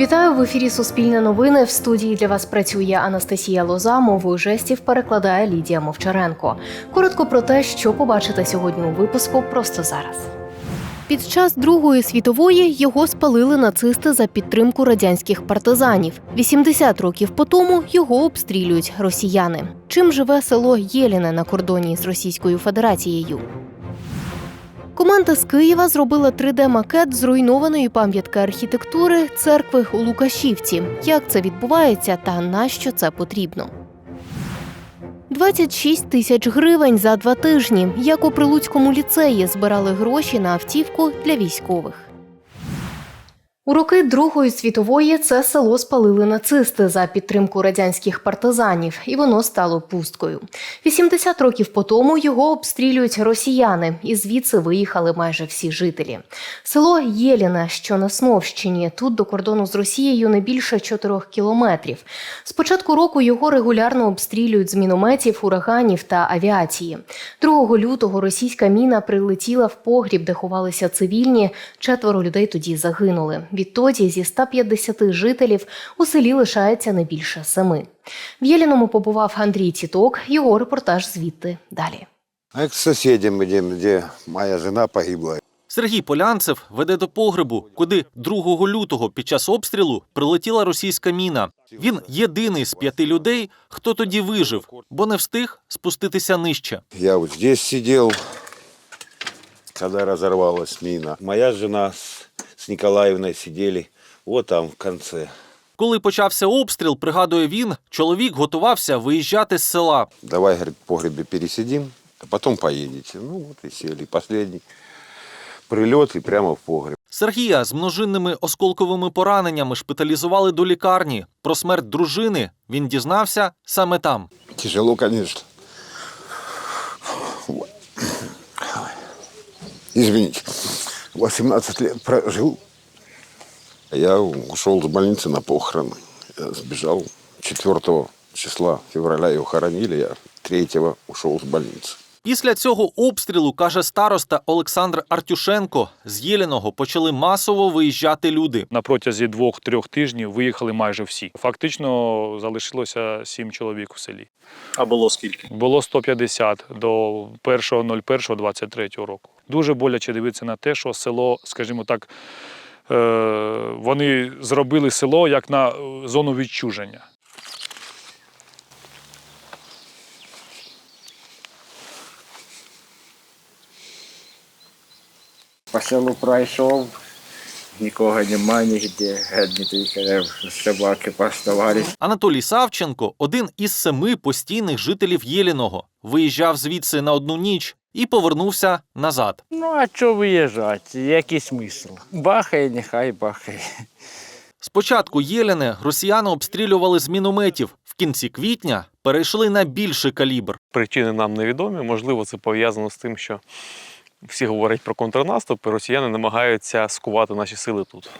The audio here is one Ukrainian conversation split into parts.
Вітаю в ефірі Суспільне новини. В студії для вас працює Анастасія Лоза. Мовою жестів перекладає Лідія Мовчаренко. Коротко про те, що побачите сьогодні у випуску просто зараз. Під час Другої світової його спалили нацисти за підтримку радянських партизанів. 80 років по тому його обстрілюють росіяни. Чим живе село Єліне на кордоні з Російською Федерацією? Команда з Києва зробила 3D-макет зруйнованої пам'ятки архітектури церкви у Лукашівці. Як це відбувається та на що це потрібно? 26 тисяч гривень за два тижні. Як у Прилуцькому ліцеї збирали гроші на автівку для військових. У роки Другої світової це село спалили нацисти за підтримку радянських партизанів, і воно стало пусткою. 80 років по тому його обстрілюють росіяни, і звідси виїхали майже всі жителі. Село Єліне, що на Сновщині, тут до кордону з Росією не більше 4 кілометрів. З початку року його регулярно обстрілюють з мінометів, ураганів та авіації. 2 лютого російська міна прилетіла в погріб, де ховалися цивільні. Четверо людей тоді загинули. Відтоді зі 150 жителів у селі лишається не більше семи. В Єліному побував Андрій Тіток. Його репортаж звідти далі. А к соседям идем, где моя жена погибла. Сергій Полянцев веде до погребу, куди 2 лютого під час обстрілу прилетіла російська міна. Він єдиний з п'яти людей, хто тоді вижив, бо не встиг спуститися нижче. Я вот здесь сидел, когда разорвалась мина. Моя жена с Николаевной сидели вот там в конце. Коли почався обстріл, пригадує він, чоловік готувався виїжджати з села. Давай, говорит, в погребе пересидим, а потом поедете. Ну вот и сели. Последний прилет и прямо в погреб. Сергія з множинними осколковими пораненнями шпиталізували до лікарні. Про смерть дружини він дізнався саме там. Тяжело. Вот. Извините, 18 лет прожил. Я ушел с больницы на похороны. Я сбежал 4 числа февраля его хоронили, я 3 ушел с больницы. Після цього обстрілу, каже староста Олександр Артюшенко, з Єліного почали масово виїжджати люди. На протязі двох-трьох тижнів виїхали майже всі. Фактично залишилося сім чоловік у селі. А було скільки? Було 150 до 1.01.23 року. Дуже боляче дивитися на те, що село, скажімо так, е, вони зробили село як на зону відчуження. По селу пройшов, нікого нема нігде, геть тільки собаки поставались. Анатолій Савченко один із семи постійних жителів Єліного. Виїжджав звідси на одну ніч і повернувся назад. Ну, а чого виїжджати? Який смисл? Бахає, нехай бахає. Спочатку Єліне росіяни обстрілювали з мінометів. В кінці квітня перейшли на більший калібр. Причини нам невідомі. Можливо, це пов'язано з тим, що всі говорять про контрнаступ, і росіяни намагаються скувати наші сили тут.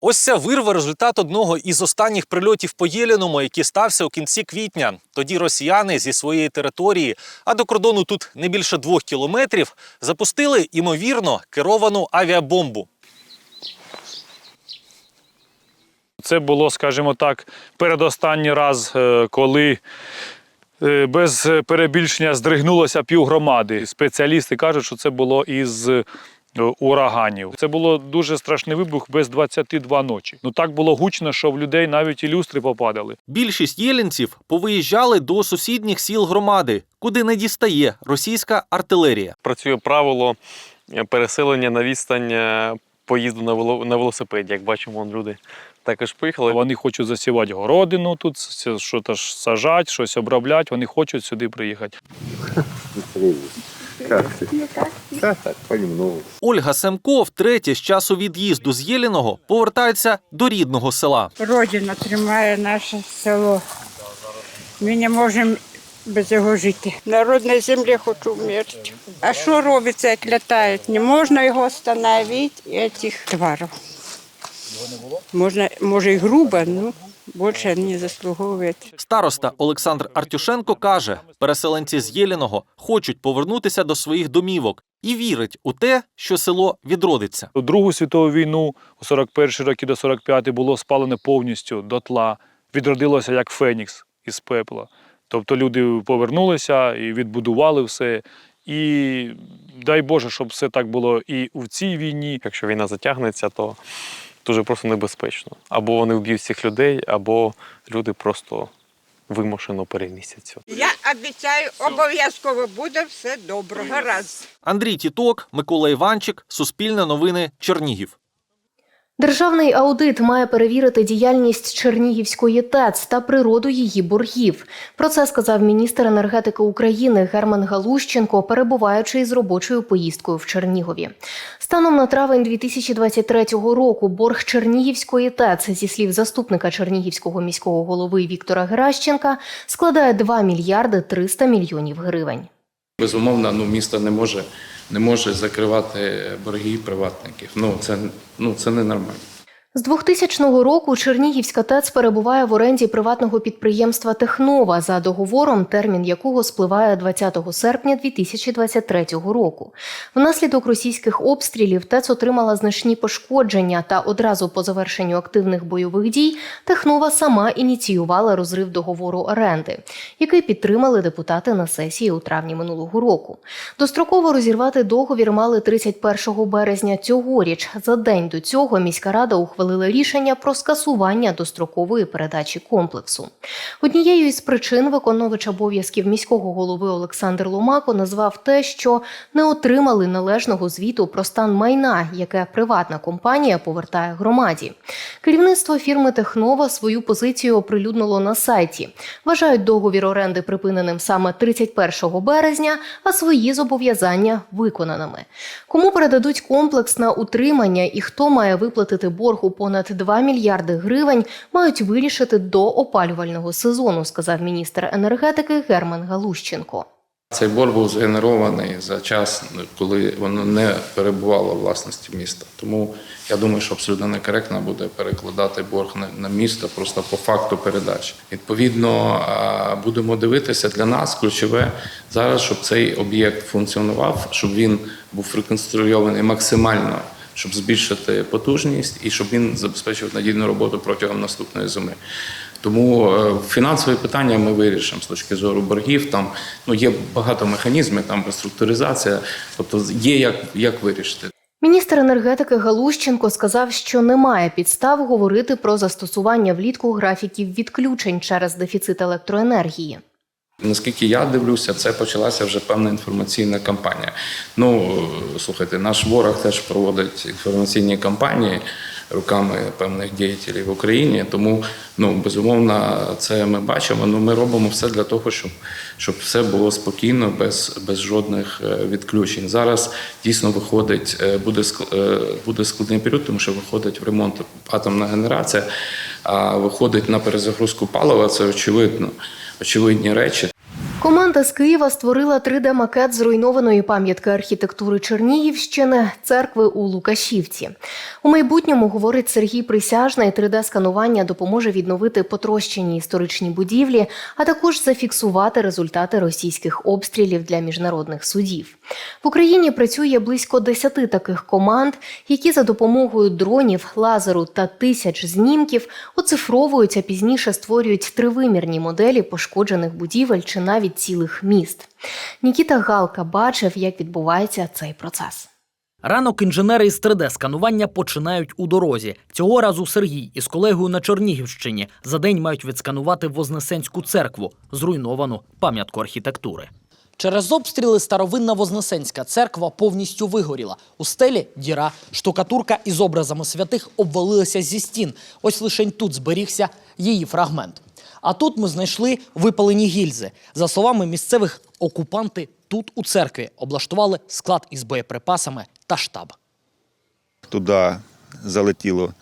Ось ця вирва результат одного із останніх прильотів по Єліному, який стався у кінці квітня. Тоді росіяни зі своєї території, а до кордону тут не більше двох кілометрів, запустили ймовірно керовану авіабомбу. Це було, скажімо так, передостанній раз, е, коли без перебільшення здригнулося півгромади. Спеціалісти кажуть, що це було із е, ураганів. Це було дуже страшний вибух без 22 ночі. Ну так було гучно, що в людей навіть і люстри попадали. Більшість єлінців повиїжджали до сусідніх сіл громади, куди не дістає російська артилерія. Працює правило е, переселення на відстань е, поїзду на велосипеді. Як бачимо, вон люди також поїхали. Вони хочуть засівати городину тут, щось сажати, щось обробляти. Вони хочуть сюди приїхати. Ольга Семко втретє з часу від'їзду з Єліного повертається до рідного села. Родина тримає наше село. Ми не можемо без його жити. Народ на землі хоче вмерти. А що робиться, як літають? Не можна його встановити, цих тварів. Можна, може і грубо, ну більше не заслуговують. Староста Олександр Артюшенко каже, переселенці з Єліного хочуть повернутися до своїх домівок і вірить у те, що село відродиться. У Другу світову війну у 41-й роки до 45 було спалене повністю дотла, відродилося як фенікс із пепла. Тобто люди повернулися і відбудували все. І дай Боже, щоб все так було і в цій війні. Якщо війна затягнеться, то дуже просто небезпечно. Або вони вб'ють цих людей, або люди просто вимушено перемістяться. Я обіцяю, обов'язково буде все добре. Гаразд. Андрій Тіток, Микола Іванчик, Суспільне новини, Чернігів. Державний аудит має перевірити діяльність Чернігівської ТЕЦ та природу її боргів. Про це сказав міністр енергетики України Герман Галущенко, перебуваючи із робочою поїздкою в Чернігові. Станом на травень 2023 року борг Чернігівської ТЕЦ, зі слів заступника Чернігівського міського голови Віктора Геращенка, складає 2 мільярди 300 мільйонів гривень. Безумовно, ну, місто не може, не може закривати борги приватників. Ну, це, ну, це ненормально. З 2000 року Чернігівська ТЕЦ перебуває в оренді приватного підприємства Технова за договором, термін якого спливає 20 серпня 2023 року. Внаслідок російських обстрілів ТЕЦ отримала значні пошкодження та одразу по завершенню активних бойових дій Технова сама ініціювала розрив договору оренди, який підтримали депутати на сесії у травні минулого року. Достроково розірвати договір мали 31 березня цьогоріч. За день до цього міська рада ухвалила рішення про скасування дострокової передачі комплексу. Однією із причин виконувач обов'язків міського голови Олександр Ломако назвав те, що не отримали належного звіту про стан майна, яке приватна компанія повертає громаді. Керівництво фірми Технова свою позицію оприлюднило на сайті. Вважають договір оренди припиненим саме 31 березня, а свої зобов'язання виконаними. Кому передадуть комплекс на утримання і хто має виплатити борг у понад 2 мільярди гривень, мають вирішити до опалювального сезону, сказав міністр енергетики Герман Галущенко. Цей борг був згенерований за час, коли воно не перебувало в власності міста. Тому я думаю, що абсолютно некоректно буде перекладати борг на, місто просто по факту передачі. Відповідно, будемо дивитися для нас ключове зараз, щоб цей об'єкт функціонував, щоб він був реконструйований максимально. Щоб збільшити потужність і щоб він забезпечив надійну роботу протягом наступної зими. Тому е, фінансові питання ми вирішимо з точки зору боргів. Там ну є багато механізмів, там реструктуризація, тобто є як, як вирішити. Міністр енергетики Галущенко сказав, що немає підстав говорити про застосування влітку графіків відключень через дефіцит електроенергії. Наскільки я дивлюся, це почалася вже певна інформаційна кампанія. Ну слухайте, наш ворог теж проводить інформаційні кампанії руками певних діятелів в Україні. Тому ну безумовно, це ми бачимо. Ну ми робимо все для того, щоб, щоб все було спокійно, без, без жодних е, відключень. Зараз дійсно виходить, е, буде е, буде складний період, тому що виходить в ремонт атомна генерація, а виходить на перезагрузку палива. Це очевидно, очевидні речі. Команда з Києва створила 3D-макет зруйнованої пам'ятки архітектури Чернігівщини церкви у Лукашівці. У майбутньому, говорить Сергій Присяжний, 3D-сканування допоможе відновити потрощені історичні будівлі, а також зафіксувати результати російських обстрілів для міжнародних судів. В Україні працює близько 10 таких команд, які за допомогою дронів, лазеру та тисяч знімків оцифровують, а пізніше створюють тривимірні моделі пошкоджених будівель чи навіть цілих міст. Нікіта Галка бачив, як відбувається цей процес. Ранок інженери із 3D-сканування починають у дорозі. Цього разу Сергій із колегою на Чернігівщині за день мають відсканувати Вознесенську церкву, зруйновану пам'ятку архітектури. Через обстріли старовинна Вознесенська церква повністю вигоріла. У стелі діра, штукатурка із образами святих обвалилася зі стін. Ось лише тут зберігся її фрагмент. А тут ми знайшли випалені гільзи. За словами місцевих, окупанти тут у церкві облаштували склад із боєприпасами та штаб. туди залетіло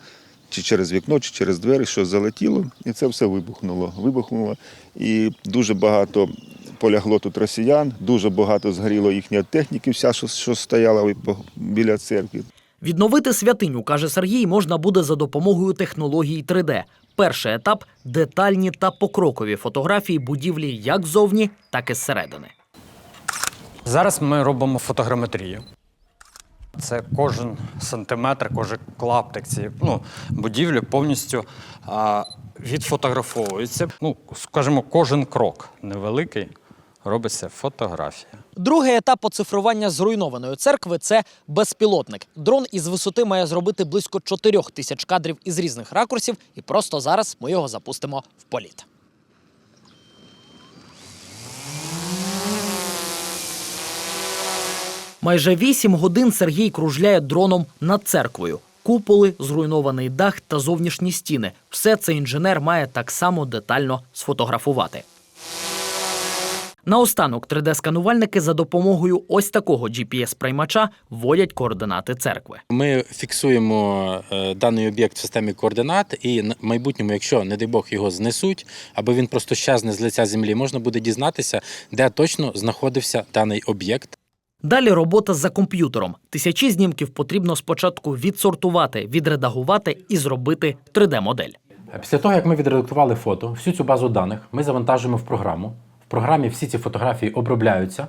чи через вікно, чи через двері, щось залетіло, і це все вибухнуло. Вибухнуло. І дуже багато полягло тут росіян, дуже багато згоріло їхньої техніки, вся, що, що стояла біля церкви. Відновити святиню, каже Сергій, можна буде за допомогою технології 3D. Перший етап детальні та покрокові фотографії будівлі як ззовні, так і зсередини. Зараз ми робимо фотограметрію. Це кожен сантиметр, кожен клаптик цієї ну, будівлі повністю а, відфотографовується. Ну, скажімо, кожен крок невеликий робиться фотографія. Другий етап оцифрування зруйнованої церкви це безпілотник. Дрон із висоти має зробити близько 4 тисяч кадрів із різних ракурсів, і просто зараз ми його запустимо в політ. Майже 8 годин Сергій кружляє дроном над церквою. Куполи, зруйнований дах та зовнішні стіни. Все це інженер має так само детально сфотографувати. Наостанок 3D-сканувальники за допомогою ось такого GPS-приймача вводять координати церкви. Ми фіксуємо е, даний об'єкт в системі координат, і на- в майбутньому, якщо, не дай Бог, його знесуть, або він просто щезне з лиця землі, можна буде дізнатися, де точно знаходився даний об'єкт. Далі робота за комп'ютером. Тисячі знімків потрібно спочатку відсортувати, відредагувати і зробити 3D-модель. Після того, як ми відредактували фото, всю цю базу даних ми завантажуємо в програму. В програмі всі ці фотографії обробляються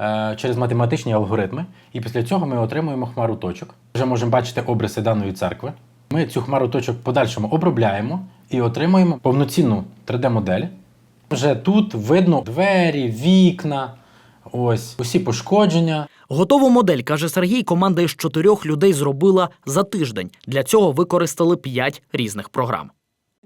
е, через математичні алгоритми, і після цього ми отримуємо хмару точок. Вже можемо бачити обриси даної церкви. Ми цю хмару точок подальшому обробляємо і отримуємо повноцінну 3D-модель. Вже тут видно двері, вікна, ось усі пошкодження. Готову модель, каже Сергій, команда із чотирьох людей зробила за тиждень. Для цього використали п'ять різних програм.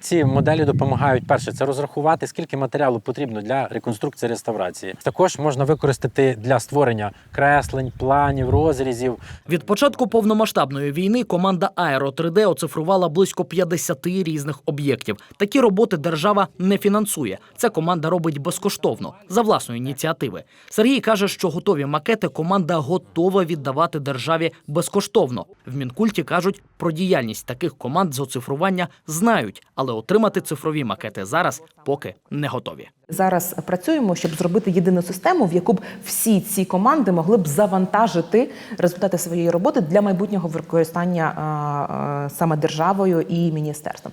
Ці моделі допомагають перше це розрахувати, скільки матеріалу потрібно для реконструкції реставрації. Також можна використати для створення креслень, планів, розрізів. Від початку повномасштабної війни команда Аеро 3D оцифрувала близько 50 різних об'єктів. Такі роботи держава не фінансує. Це команда робить безкоштовно за власної ініціативи. Сергій каже, що готові макети команда готова віддавати державі безкоштовно. В мінкульті кажуть, про діяльність таких команд з оцифрування знають, але отримати цифрові макети зараз поки не готові. Зараз працюємо, щоб зробити єдину систему, в яку б всі ці команди могли б завантажити результати своєї роботи для майбутнього використання саме державою і міністерством.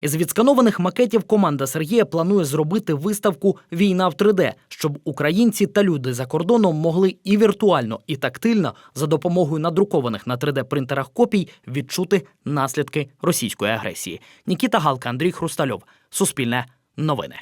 Із відсканованих макетів команда Сергія планує зробити виставку Війна в 3D, щоб українці та люди за кордоном могли і віртуально, і тактильно за допомогою надрукованих на 3D принтерах копій відчути наслідки російської агресії. Нікіта Галка, Андрій Хрустальов, Суспільне новини.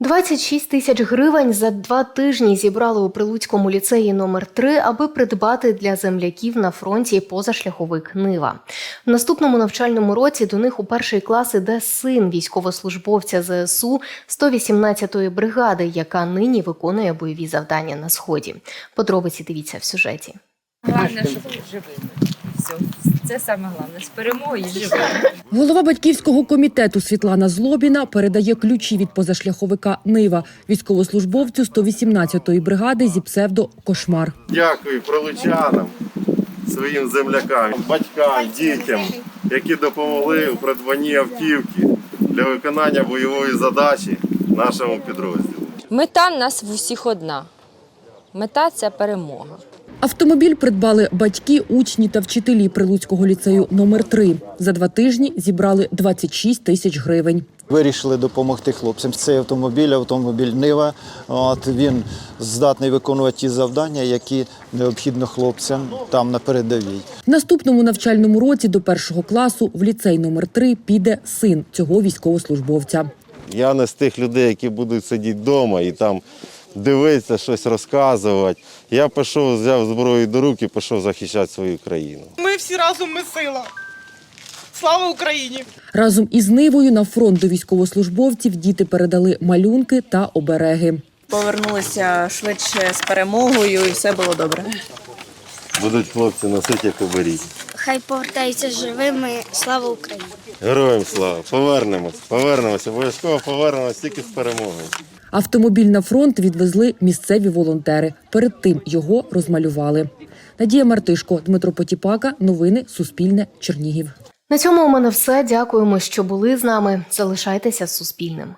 26 тисяч гривень за два тижні зібрали у Прилуцькому ліцеї номер 3 аби придбати для земляків на фронті позашляховик Нива. В наступному навчальному році до них у перший клас іде син військовослужбовця ЗСУ 118-ї бригади, яка нині виконує бойові завдання на сході. Подробиці дивіться в сюжеті. Головне, щоб живими. Це саме головне. З перемогою живими. Голова батьківського комітету Світлана Злобіна передає ключі від позашляховика Нива військовослужбовцю 118-ї бригади зі псевдо Кошмар. Дякую пролучанам, своїм землякам, батькам, дітям, які допомогли у придбанні автівки для виконання бойової задачі нашому підрозділу. Мета в нас в усіх одна. Мета це перемога. Автомобіль придбали батьки, учні та вчителі Прилуцького ліцею номер 3 За два тижні зібрали 26 тисяч гривень. Вирішили допомогти хлопцям. Цей автомобіль, автомобіль Нива. От він здатний виконувати ті завдання, які необхідно хлопцям там на передовій. В наступному навчальному році до першого класу в ліцей номер 3 піде син цього військовослужбовця. Я не з тих людей, які будуть сидіти вдома і там дивитися, щось розказувати. Я пішов, взяв зброю до рук і пішов захищати свою країну. Ми всі разом ми сила. Слава Україні! Разом із Нивою на фронт до військовослужбовців діти передали малюнки та обереги. Повернулися швидше з перемогою і все було добре. Будуть хлопці носити, як оберіть. Хай повертаються живими. Слава Україні! Героям слава! Повернемось, повернемось, обов'язково повернемось тільки з перемогою. Автомобіль на фронт відвезли місцеві волонтери. Перед тим його розмалювали. Надія Мартишко, Дмитро Потіпака. Новини Суспільне. Чернігів. На цьому у мене все. Дякуємо, що були з нами. Залишайтеся Суспільним.